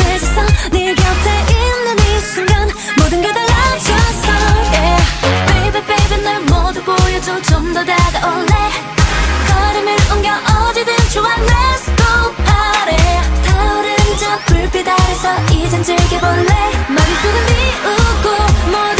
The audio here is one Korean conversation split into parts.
행복해졌어 네 곁에 있는 이 순간 모든 게 달라졌어. Yeah. Baby baby 널 모두 보여줘. 좀 더 다가올래? 걸음을 옮겨 어디든 좋아 Let's 타오른 저 불빛 아래서 이젠 즐겨볼래? 머릿속은 비우고 모두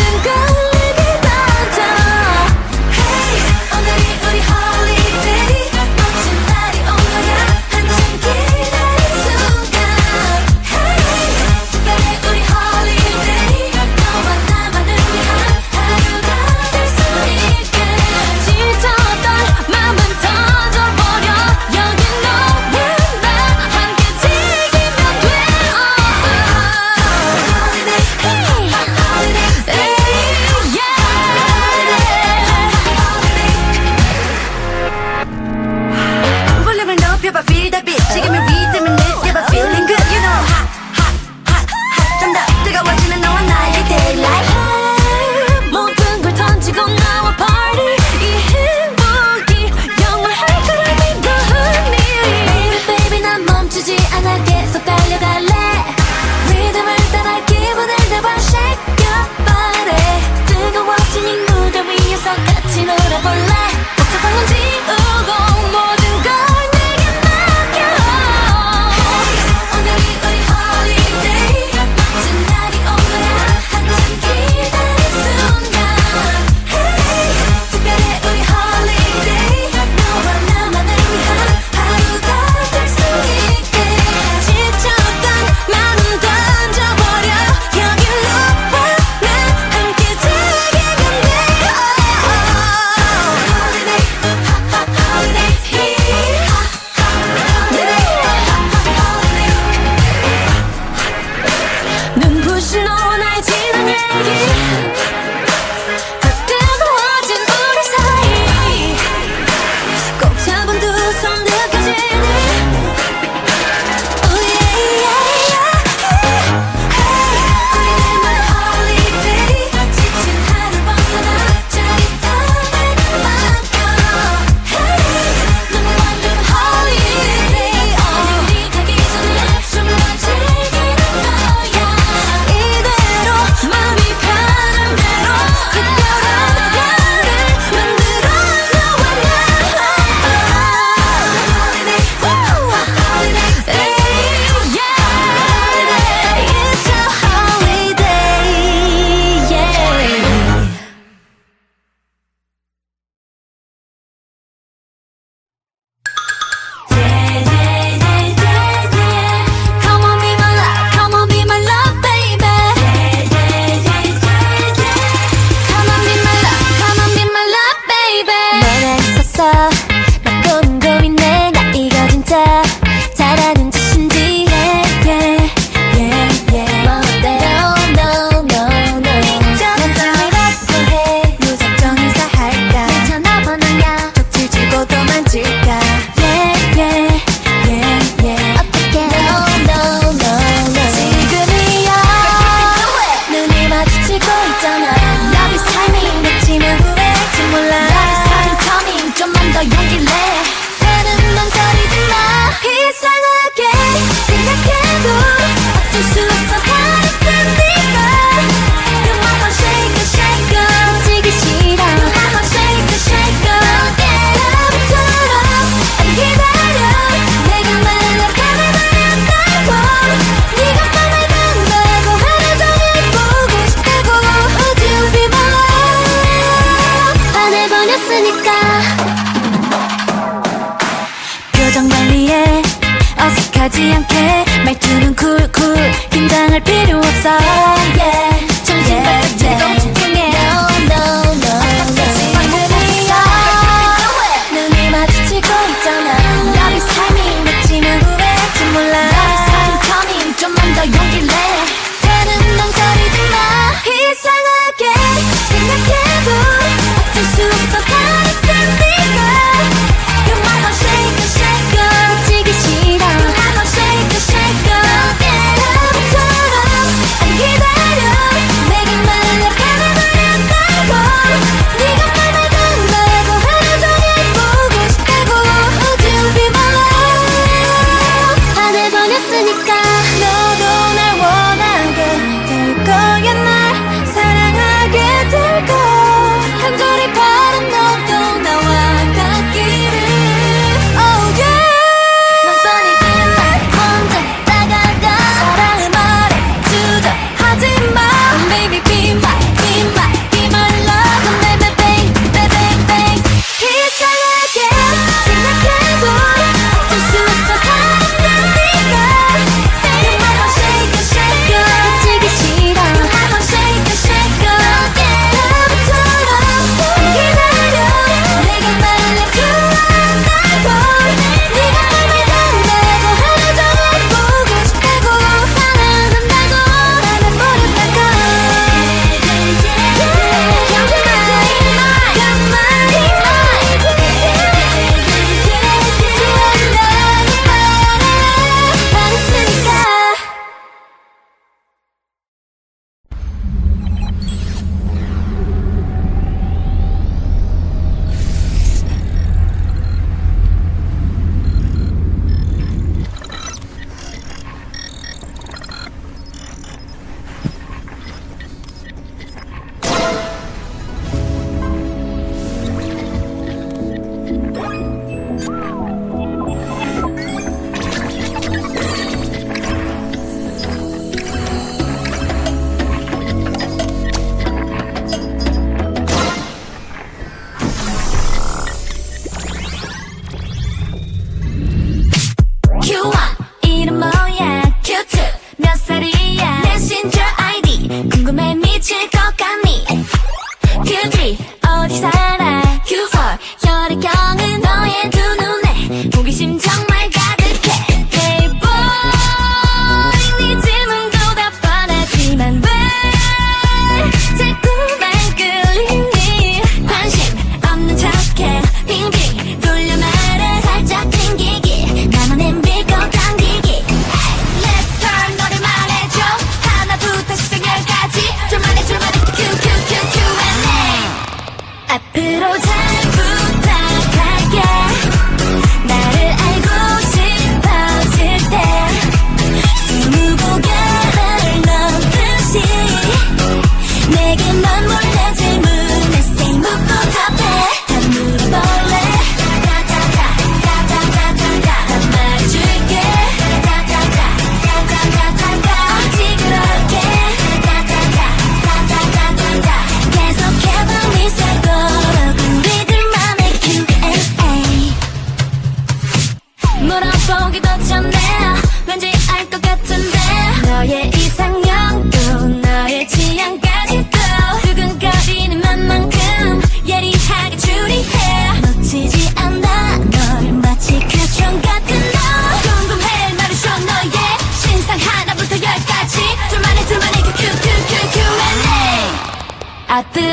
I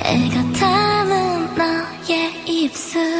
애가 담은 나의 입술.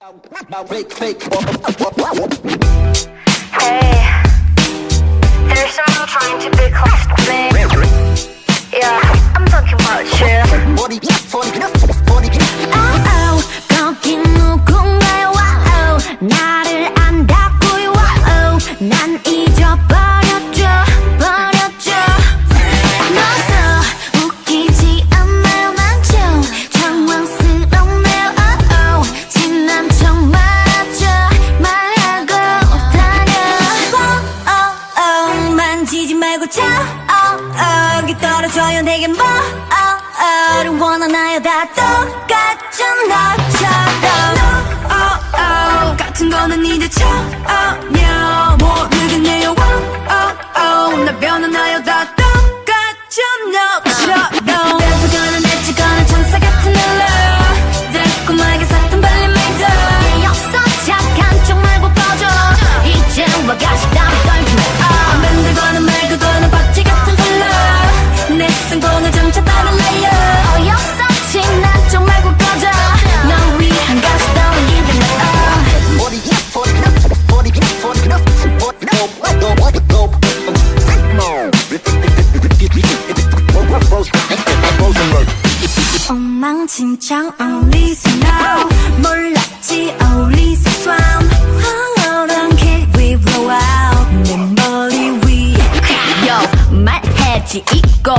Hey, there's someone trying to be close to me. Yeah, I'm talking about you. 40, 40, 40, 40. 난 이제 처음이야 모르겠네요 wow, oh, oh. 나 변한 나요 다 똑같죠 no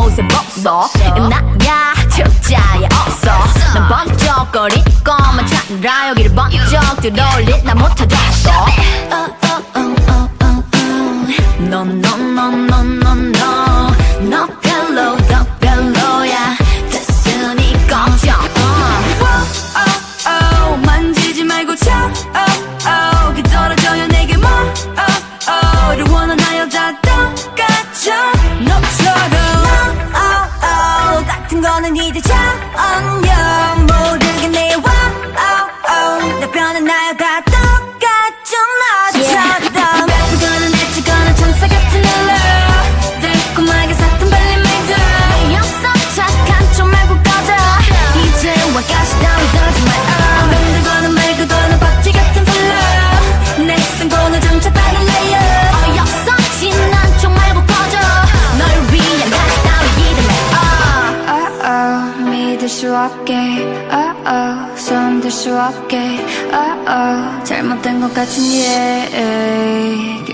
보셈없어 나야 적자에 없어 난 번쩍거릴 것만 찾느라 여기를 번쩍 들어올릴 나 못하겠어 넌넌넌넌넌넌 없게. oh, oh, 잘못된 것 같은 얘기